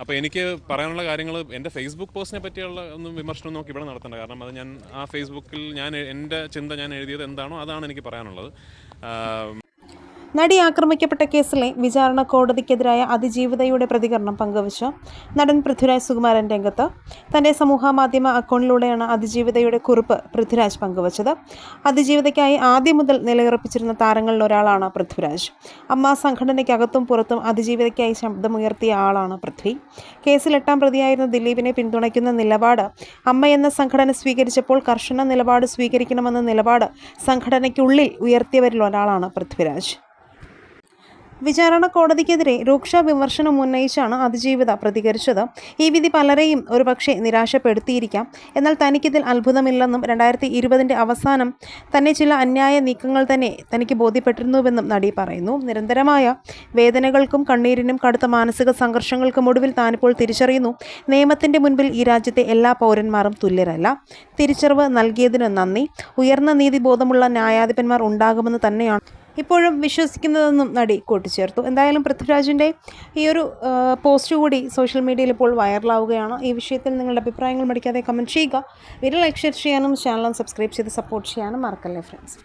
അപ്പോൾ എനിക്ക് പറയാനുള്ള കാര്യങ്ങൾ എന്റെ ഫേസ്ബുക്ക് പോസ്റ്റിനെ പറ്റിയുള്ള ഒന്നും വിമർശനം നോക്കി ഇവിടെ നടത്തേണ്ട. കാരണം അത് ഞാൻ ആ ഫേസ്ബുക്കിൽ ഞാൻ എന്റെ ചിന്ത ഞാൻ എഴുതിയത് എന്താണോ അതാണ് എനിക്ക് പറയാനുള്ളത്. നടി ആക്രമിക്കപ്പെട്ട കേസിലെ വിചാരണ കോടതിക്കെതിരായ അതിജീവിതയുടെ പ്രതികരണം പങ്കുവച്ച്. നടൻ പൃഥ്വിരാജ് സുകുമാരൻ രംഗത്ത് തന്റെ സമൂഹമാധ്യമ അക്കൗണ്ടിലൂടെയാണ് അതിജീവിതയുടെ കുറിപ്പ് പൃഥ്വിരാജ് പങ്കുവച്ചത്. അതിജീവിതയ്ക്കായി ആദ്യം മുതൽ നിലയുറപ്പിച്ചിരുന്ന താരങ്ങളിൽ ഒരാളാണ് പൃഥ്വിരാജ്. അമ്മ സംഘടനയ്ക്കകത്തും പുറത്തും അതിജീവിതയ്ക്കായി ശബ്ദമുയർത്തിയ ആളാണ് പൃഥ്വി. കേസിൽ എട്ടാം പ്രതിയായിരുന്ന ദിലീപിനെ പിന്തുണയ്ക്കുന്ന നിലപാട് അമ്മ എന്ന സംഘടന സ്വീകരിച്ചപ്പോൾ കർശന നിലപാട് സ്വീകരിക്കണമെന്ന നിലപാട് സംഘടനയ്ക്കുള്ളിൽ ഉയർത്തിയവരിൽ ഒരാളാണ് പൃഥ്വിരാജ്. വിചാരണ കോടതിക്കെതിരെ രൂക്ഷ വിമർശനം ഉന്നയിച്ചാണ് അതിജീവിത പ്രതികരിച്ചത്. ഈ വിധി പലരെയും ഒരുപക്ഷെ നിരാശപ്പെടുത്തിയിരിക്കാം. എന്നാൽ തനിക്കിതിൽ അത്ഭുതമില്ലെന്നും രണ്ടായിരത്തി ഇരുപതിന്റെ അവസാനം തന്നെ ചില അന്യായ നീക്കങ്ങൾ തന്നെ തനിക്ക് ബോധ്യപ്പെട്ടിരുന്നുവെന്നും നടി പറയുന്നു. നിരന്തരമായ വേദനകൾക്കും കണ്ണീരിനും കടുത്ത മാനസിക സംഘർഷങ്ങൾക്കും ഒടുവിൽ താനിപ്പോൾ തിരിച്ചറിയുന്നു. നിയമത്തിന്റെ മുൻപിൽ ഈ രാജ്യത്തെ എല്ലാ പൗരന്മാരും തുല്യരല്ല. തിരിച്ചറിവ് നൽകിയതിന് നന്ദി. ഉയർന്ന നീതിബോധമുള്ള ന്യായാധിപന്മാർ ഉണ്ടാകുമെന്ന് തന്നെയാണ് ഇപ്പോഴും വിശ്വസിക്കുന്നതെന്നും നടി കൂട്ടിച്ചേർത്തു. എന്തായാലും പൃഥ്വിരാജിന്റെ ഈ ഒരു പോസ്റ്റ് കൂടി സോഷ്യൽ മീഡിയയിൽ ഇപ്പോൾ വൈറലാവുകയാണ്. ഈ വിഷയത്തിൽ നിങ്ങളുടെ അഭിപ്രായങ്ങൾ മടിക്കാതെ കമന്റ് ചെയ്യുക. വിരൽ ലൈക്ക് ഷെയർ ചെയ്യാനും ചാനൽ സബ്സ്ക്രൈബ് ചെയ്ത് സപ്പോർട്ട് ചെയ്യാനും മറക്കല്ലേ ഫ്രണ്ട്സ്